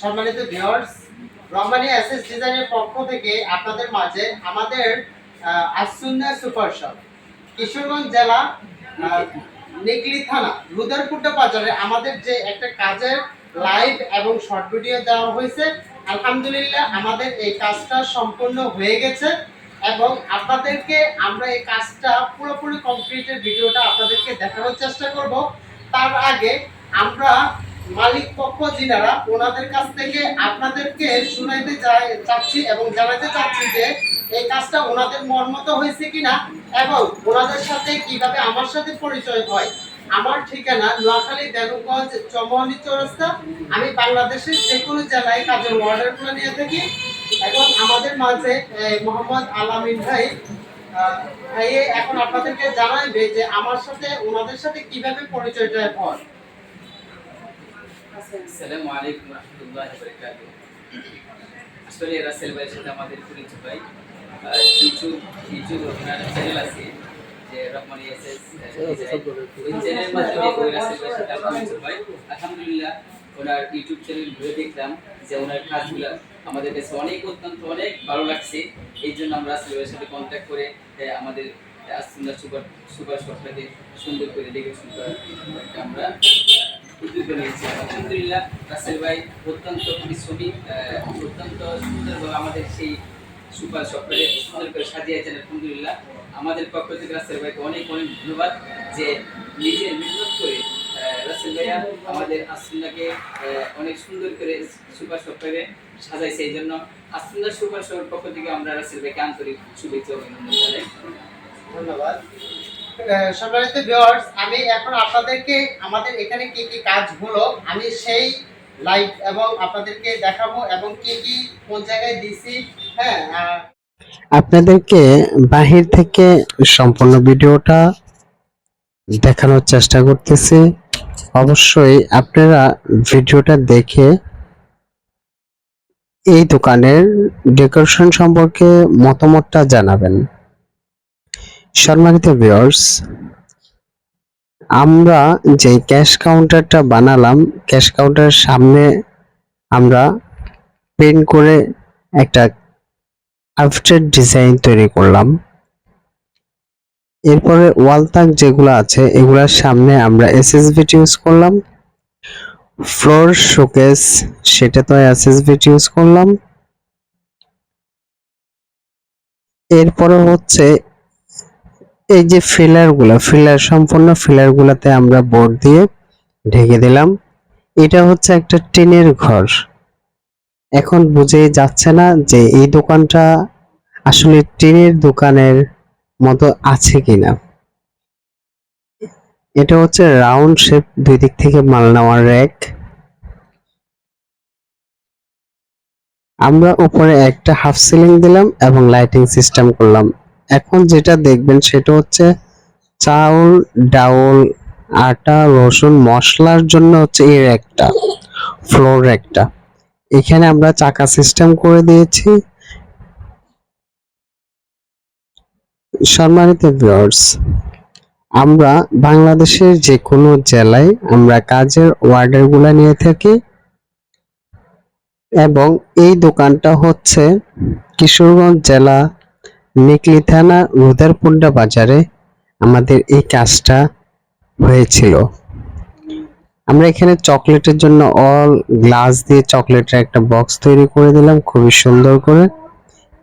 সম্মানিত viewers Rahmani SS ডিজাইনের পক্ষ থেকে আপনাদের মাঝে আমাদের আসুন্না সুপার শপ, কিশোরগঞ্জ জেলা নিকলি থানা রুদারপুট্টা বাজারে আমাদের যে একটা কাজের লাইভ এবং শর্ট ভিডিও দেওয়া হয়েছে, আলহামদুলিল্লাহ আমাদের এই কাজটা সম্পূর্ণ হয়ে গেছে এবং আপনাদেরকে আমরা এই কাজটা পুরোপুরি কমপ্লিটের ভিডিওটা আপনাদেরকে দেখানোর চেষ্টা করব। তার আগে আমরা মালিক পক্ষ যিনারা, ওনাদের কাছ থেকে আপনাদেরকে শুনাইতে চাচ্ছি এবং জানাতে চাচ্ছি যে এই কাজটা ওনাদের মন মতো হয়েছে কিনা এবং ওনাদের সাথে কীভাবে আমার সাথে পরিচয় হয়। আমার ঠিকানা নোয়াখালী দেবগঞ্জ চমহনি চৌরাস্তা। আমি বাংলাদেশের যে কোনো জেলায় কাজের অর্ডারগুলো নিয়ে থাকি এখন আমাদের মাঝে মোহাম্মদ আলামিন ভাই ভাইয়ে এখন আপনাদেরকে জানাইবে যে আমার সাথে, ওনাদের সাথে কীভাবে পরিচয়টা হয়। আসসালামু আলাইকুম রহমতুল্লাহ বরকাত আসলে রাসেল ভাইয়ের সাথে আমাদের পরিচয় ভাই। ইউটিউব ইউটিউব ওনার চ্যানেল আছে যে রহমান এসএস ওই চ্যানেলের মাধ্যমে ওই রাসেল ভাইয়ের সাথে আমার পরিচয় ভাই। আলহামদুলিল্লাহ ওনার ইউটিউব চ্যানেল ঘুরে দেখলাম যে ওনার কাজগুলো আমাদের কাছে অনেক অত্যন্ত অনেক ভালো লাগছে। এই জন্য আমরা রাসেল ভাইয়ের সাথে কন্ট্যাক্ট করে আমাদের আসুন্দর সুপার সুপার শপটাকে সুন্দর করে ডেকোরেশন করার আমরা উদ্যোগ নিয়েছি আলহামদুলিল্লাহ, রাসেল ভাই অত্যন্ত পরিশ্রমী অত্যন্ত সুন্দরভাবে আমাদের সেই সুপার শপটাকে সুন্দর করে সাজিয়েছেন, আলহামদুলিল্লাহ। আমাদের পক্ষ থেকে রাসেল ভাইকে অনেক অনেক ধন্যবাদ যে নিজের মেহনত করে রাসেল ভাইয়া আমাদের আসুন্দাকে অনেক সুন্দর করে সুপার শপটাকে সাজাইছে এই জন্য আসুন্দা সুপার শপের পক্ষ থেকে আমরা রাসেল ভাইকে আন্তরিক শুভেচ্ছা অভিনন্দন জানাই। ধন্যবাদ। সম্মানিত ভিউয়ার্স আমি এখন আপনাদেরকে আমাদের এখানে কি কি কাজ হলো আমি সেই লাইভ এবং আপনাদেরকে দেখাবো এবং কি কি কোন জায়গায় দিছি হ্যাঁ আপনাদেরকে বাহির থেকে সম্পূর্ণ ভিডিওটা দেখানোর চেষ্টা করতেছি। অবশ্যই আপনারা ভিডিওটা দেখে এই দোকানের ডেকোরেশন সম্পর্কে মতামতটা জানাবেন। সম্মানিত ভিউয়ার্স আমরা যে ক্যাশ কাউন্টারটা বানালাম ক্যাশ কাউন্টারের সামনে আমরা পেন্ট করে একটা আফটার ডিজাইন তৈরি করলাম। এরপরে ওয়াল তাক যেগুলো আছে, এগুলার সামনে আমরা এসএসভিটি ইউজ করলাম। ফ্লোর শোকেস সেটা তো এসএসভিটি ইউজ করলাম। এরপরে হচ্ছে এই যে ফিলারগুলা ফিলার সম্পূর্ণ ফিলার গুলাতে আমরা বোর্ড দিয়ে ঢেকে দিলাম। এটা হচ্ছে একটা টিনের ঘর। এখন বুঝেই যাচ্ছে না যে এই দোকানটা আসলে টিনের দোকানের মতো আছে কিনা। এটা হচ্ছে রাউন্ড শেপ দুই দিক থেকে মাল নেওয়ার র্যাক আমরা উপরে একটা হাফ সিলিং দিলাম এবং লাইটিং সিস্টেম করলাম। এখন যেটা দেখবেন সেটা হচ্ছে চাউল, ডাউল, আটা, রসুন, মশলার জন্য হচ্ছে এর একটা ফ্লোর একটা। এখানে আমরা চাকা সিস্টেম করে দিয়েছি। সম্মানিত ভিউয়ার্স আমরা বাংলাদেশের যে কোনো জেলায় আমরা কাজের অর্ডারগুলা নিয়ে থাকি এবং এই দোকানটা হচ্ছে কিশোরগঞ্জ জেলা নিকলি থানা, রুদারপুন্ডা বাজারে আমাদের এই কাজটা হয়েছিল। আমরা এখানে চকলেটের জন্য অল গ্লাস দিয়ে চকলেটের একটা বক্স তৈরি করে দিলাম, খুবই সুন্দর করে।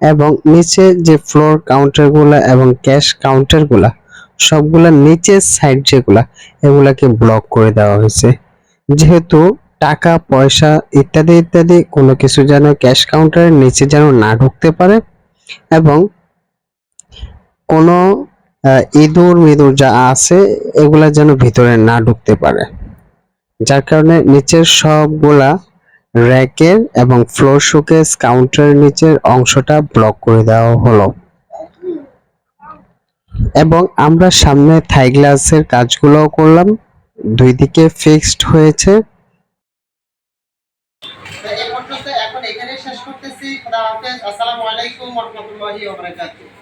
এবং নিচে যে ফ্লোর কাউন্টারগুলো এবং ক্যাশ কাউন্টারগুলা সবগুলা নিচের সাইড যেগুলা, এগুলাকে ব্লক করে দেওয়া হয়েছে। যেহেতু টাকা, পয়সা ইত্যাদি ইত্যাদি কোনো কিছু যেন ক্যাশ কাউন্টারের নিচে যেন না ঢুকতে পারে, এবং কোনো ইঁদুর মিদুর যা আছে, এগুলা যেন ভিতরে না ঢুকতে পারে। যার কারণে নিচের সবগুলা র্যাকের এবং ফ্লোর শোকেস কাউন্টারের নিচের অংশটা ব্লক করে দেওয়া হলো। এবং আমরা সামনে থাই গ্লাসের কাজগুলোও করলাম। দুই দিকে ফিক্সড হয়েছে। এখন এখানে শেষ করতেছি। আসসালামু আলাইকুম রহমতুল্লাহি ওয়া বারাকাতুহু।